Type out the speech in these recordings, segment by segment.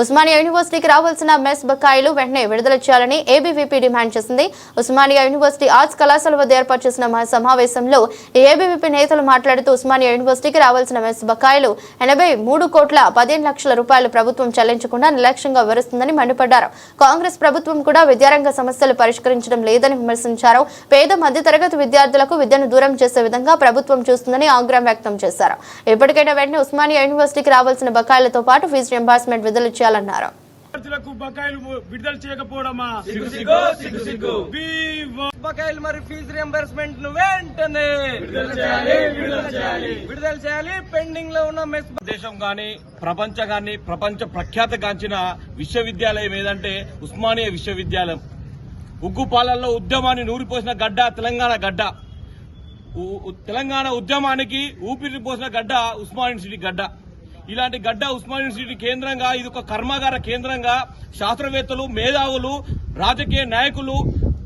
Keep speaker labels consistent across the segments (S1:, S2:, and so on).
S1: ఉస్మానియా యూనివర్సిటీకి రావాల్సిన మెస్ బకాయిలు వెంటనే విడుదల చేయాలని ఏబీవీపీ డిమాండ్ చేసింది. ఉస్మానియా యూనివర్సిటీ ఆర్ట్స్ కళాశాల వద్ద ఏర్పాటు చేసిన సమావేశంలో ఏబీవీపీ నేతలు మాట్లాడుతూ ఉస్మానియా యూనివర్సిటీకి రావాల్సిన మెస్ బకాయిలు ఎనభై మూడు కోట్ల పదిహేను లక్షల రూపాయలు ప్రభుత్వం చెల్లించకుండా నిర్లక్ష్యంగా వివరిస్తుందని మండిపడ్డారు. కాంగ్రెస్ ప్రభుత్వం కూడా విద్యారంగ సమస్యలు పరిష్కరించడం లేదని విమర్శించారు. పేద మధ్యతరగతి విద్యార్థులకు విద్యను దూరం చేసే విధంగా ప్రభుత్వం చూస్తుందని ఆగ్రహం వ్యక్తం చేశారు. ఇప్పటికైనా వెంటనే ఉస్మానియా యూనివర్సిటీకి రావాల్సిన బకాయిలతో పాటు ఫీజు రింబార్స్మెంట్ విడుదల చేయాలన్నారు.
S2: బకాయిలు విడుదల చేయకపోవడమా?
S3: బకాయిలు మరి ఫీజు రియంబర్స్మెంట్ను వెంటనే విడుదల చేయాలి పెండింగ్లో ఉన్న మెస్
S2: దేశం గాని ప్రపంచ గాని ప్రపంచ ప్రఖ్యాతగాంచిన విశ్వవిద్యాలయం ఏదంటే ఉస్మానియా విశ్వవిద్యాలయం. ఉగ్గు పాలల్లో ఉద్యమాన్ని నూరిపోసిన గడ్డ తెలంగాణ గడ్డ. తెలంగాణ ఉద్యమానికి ఊపిరి పోసిన గడ్డ ఉస్మాన్ యూనివర్సిటీ గడ్డ. ఇలాంటి గడ్డ ఉస్మాన్ యూనివర్సిటీ కేంద్రంగా ఇది ఒక కర్మాగార కేంద్రంగా శాస్త్రవేత్తలు మేధావులు రాజకీయ నాయకులు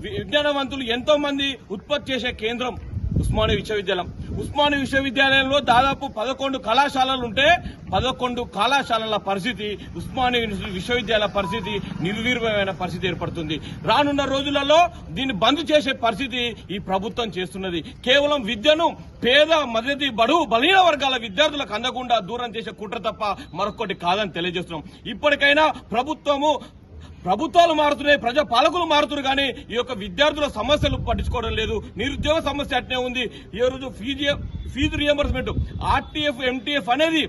S2: విజ్ఞానవంతులు ఎంతో మంది ఉత్పత్తి చేసే కేంద్రం. ఉస్మానియా విశ్వవిద్యాలయం. ఉస్మానియా విశ్వవిద్యాలయంలో దాదాపు పదకొండు కళాశాలలు ఉంటే పదకొండు కళాశాలల పరిస్థితి ఉస్మానియా విశ్వవిద్యాలయ పరిస్థితి నిర్వీర్యమైన పరిస్థితి ఏర్పడుతుంది. రానున్న రోజులలో దీన్ని బంద్ చేసే పరిస్థితి ఈ ప్రభుత్వం చేస్తున్నది. కేవలం విద్యను పేద మద్దతి బడుగు బలహీన వర్గాల విద్యార్థులకు అందకుండా దూరం చేసే కుట్ర తప్ప మరొకటి కాదని తెలియజేస్తున్నాం. ఇప్పటికైనా ప్రభుత్వము ప్రభుత్వాలు మారుతున్నాయి ప్రజా పాలకులు మారుతున్నారు కానీ ఈ యొక్క విద్యార్థుల సమస్యలు పట్టించుకోవడం లేదు. నిరుద్యోగ సమస్య అట్నే ఉంది. ఈ రోజు fee fee reimbursement RTF MTF అనేది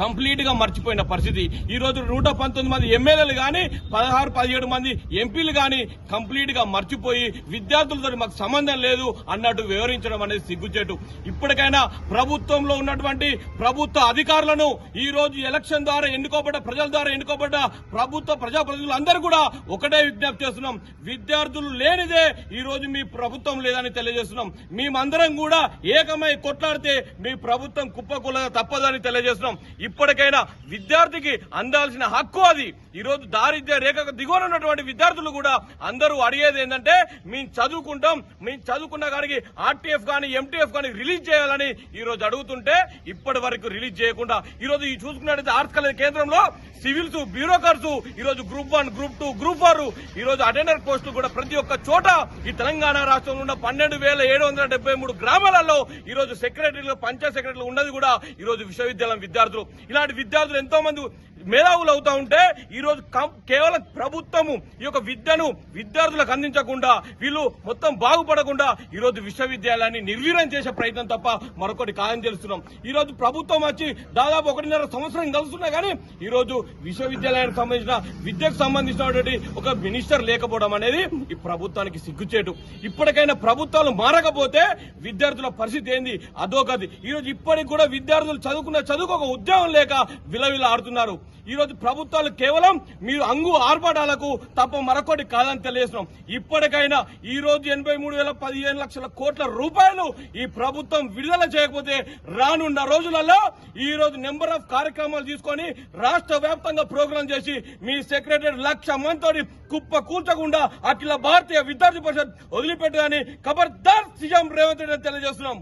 S2: కంప్లీట్గా మర్చిపోయిన పరిస్థితి. ఈ రోజు నూట పంతొమ్మిది మంది ఎమ్మెల్యేలు గాని పదహారు పదిహేడు మంది ఎంపీలు గాని కంప్లీట్గా మర్చిపోయి విద్యార్థులతో మాకు సంబంధం లేదు అన్నట్టు వివరించడం అనేది సిగ్గుచేటు. ఇప్పటికైనా ప్రభుత్వంలో ఉన్నటువంటి ప్రభుత్వ అధికారులను ఈ రోజు ఎలక్షన్ ద్వారా ఎన్నుకోబడ్డ ప్రజల ద్వారా ఎన్నుకోబడ్డ ప్రభుత్వ ప్రజాప్రతినిధులందరూ కూడా ఒకటే విజ్ఞప్తి చేస్తున్నాం. విద్యార్థులు లేనిదే ఈ రోజు మీ ప్రభుత్వం లేదని తెలియజేస్తున్నాం. మేమందరం కూడా ఏకమై కొట్లాడితే మీ ప్రభుత్వం కుప్పకూలగా తప్పదని తెలియజేస్తున్నాం. ఇప్పటికైనా విద్యార్థికి అందాల్సిన హక్కు అది. ఈరోజు దారిద్ర్య రేఖకు దిగువన ఉన్నటువంటి విద్యార్థులు కూడా అందరూ అడిగేది ఏంటంటే మేము చదువుకుంటాం మేము చదువుకున్న కానీ ఆర్టీఎఫ్ కానీ ఎంటీఎఫ్ కానీ రిలీజ్ చేయాలని ఈరోజు అడుగుతుంటే ఇప్పటి వరకు రిలీజ్ చేయకుండా ఈ ఈ చూసుకున్నట్టయితే ఆర్ట్స్ కాలేజ్ కేంద్రంలో సివిల్స్ బ్యూరోక్రాట్స్ ఈ రోజు group one group two group four ఈ రోజు అటెండర్ పోస్టులు కూడా ప్రతి ఒక్క చోట ఈ తెలంగాణ రాష్ట్రంలో ఉన్న పన్నెండు వేల ఏడు ఈ రోజు సెక్రటరీలు పంచాయత్ సెక్రటరీలు ఉన్నది కూడా ఈ రోజు విశ్వవిద్యాలయం విద్యార్థులు. ఇలాంటి విద్యార్థులు ఎంతో మంది మేధావులు అవుతా ఉంటే ఈరోజు కేవలం ప్రభుత్వము ఈ యొక్క విద్యను విద్యార్థులకు అందించకుండా వీళ్ళు మొత్తం బాగుపడకుండా ఈరోజు విశ్వవిద్యాలయాన్ని నిర్వీర్యం చేసే ప్రయత్నం తప్ప మరొకటి కాదని తెలుస్తున్నాం. ఈరోజు ప్రభుత్వం వచ్చి దాదాపు ఒకటిన్నర సంవత్సరం కలుస్తున్నా కానీ ఈరోజు విశ్వవిద్యాలయానికి సంబంధించిన విద్యకు సంబంధించినటువంటి ఒక మినిస్టర్ లేకపోవడం అనేది ఈ ప్రభుత్వానికి సిగ్గుచేటు. ఇప్పటికైనా ప్రభుత్వాలు మారకపోతే విద్యార్థుల పరిస్థితి ఏంది? అదోగది ఈరోజు ఇప్పటికి కూడా విద్యార్థులు చదువుకున్న చదువుకు ఒక ఉద్యోగం లేక విలవిల ఆడుతున్నారు ఈ రోజు ప్రభుత్వాలు కేవలం మీరు అంగు ఆర్భాటాలకు తప్ప మరొకటి కాదని తెలియజేస్తున్నాం. ఇప్పటికైనా ఈ రోజు ఎనభై మూడు వేల పదిహేను లక్షల కోట్ల రూపాయలు ఈ ప్రభుత్వం విడుదల చేయకపోతే రానున్న రోజులలో ఈ రోజు నెంబర్ ఆఫ్ కార్యక్రమాలు తీసుకొని రాష్ట్ర వ్యాప్తంగా ప్రోగ్రాం చేసి మీ సెక్రటరీ లక్ష మందితోటి కుప్ప కూర్చకుండా అఖిల భారతీయ విద్యార్థి పరిషత్ వదిలిపెట్టదని ఖబర్దార్ సీఎం రేవంత్ రెడ్డి తెలియజేస్తున్నాం.